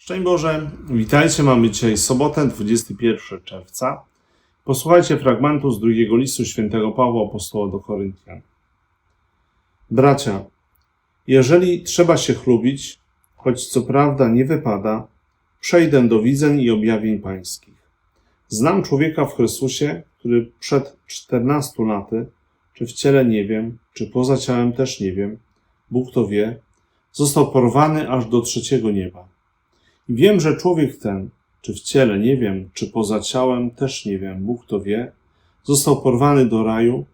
Szczęść Boże, witajcie, mamy dzisiaj sobotę, 21 czerwca. Posłuchajcie fragmentu z drugiego listu świętego Pawła Apostoła do Koryntian. Bracia, jeżeli trzeba się chlubić, choć co prawda nie wypada, przejdę do widzeń i objawień pańskich. Znam człowieka w Chrystusie, który przed 14 laty, czy w ciele nie wiem, czy poza ciałem też nie wiem, Bóg to wie, został porwany aż do trzeciego nieba. I wiem, że człowiek ten, czy w ciele nie wiem, czy poza ciałem też nie wiem, Bóg to wie, został porwany do raju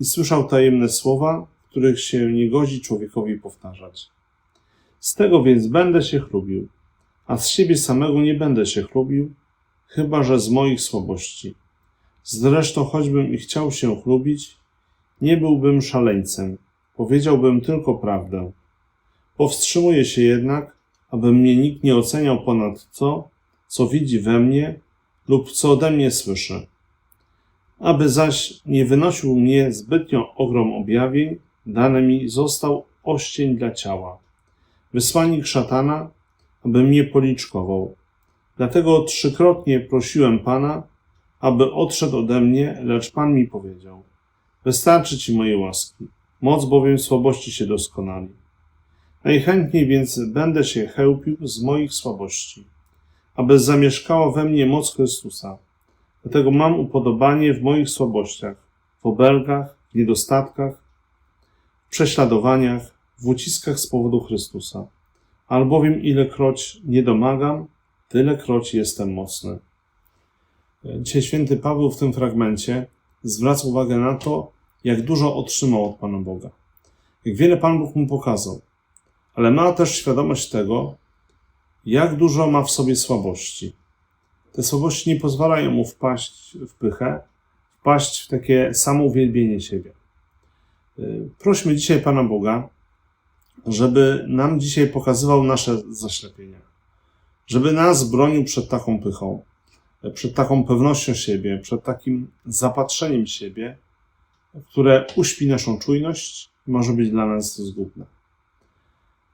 i słyszał tajemne słowa, których się nie godzi człowiekowi powtarzać. Z tego więc będę się chlubił, a z siebie samego nie będę się chlubił, chyba że z moich słabości. Zresztą, choćbym i chciał się chlubić, nie byłbym szaleńcem, powiedziałbym tylko prawdę. Powstrzymuję się jednak, aby mnie nikt nie oceniał ponad to, co widzi we mnie lub co ode mnie słyszy. Aby zaś nie wynosił mnie zbytnio ogrom objawień, dany mi został oścień dla ciała. Wysłannik szatana, aby mnie policzkował. Dlatego trzykrotnie prosiłem Pana, aby odszedł ode mnie, lecz Pan mi powiedział: Wystarczy ci mojej łaski, moc bowiem słabości się doskonali. Najchętniej więc będę się chełpił z moich słabości, aby zamieszkała we mnie moc Chrystusa. Dlatego mam upodobanie w moich słabościach, w obelgach, w niedostatkach, w prześladowaniach, w uciskach z powodu Chrystusa. Albowiem ilekroć nie domagam, tylekroć jestem mocny. Dzisiaj święty Paweł w tym fragmencie zwraca uwagę na to, jak dużo otrzymał od Pana Boga. Jak wiele Pan Bóg mu pokazał ale ma też świadomość tego, jak dużo ma w sobie słabości. Te słabości nie pozwalają mu wpaść w pychę, wpaść w takie samouwielbienie siebie. Y, Prośmy dzisiaj Pana Boga, żeby nam dzisiaj pokazywał nasze zaślepienia, żeby nas bronił przed taką pychą, przed taką pewnością siebie, przed takim zapatrzeniem siebie, które uśpi naszą czujność i może być dla nas zgubne.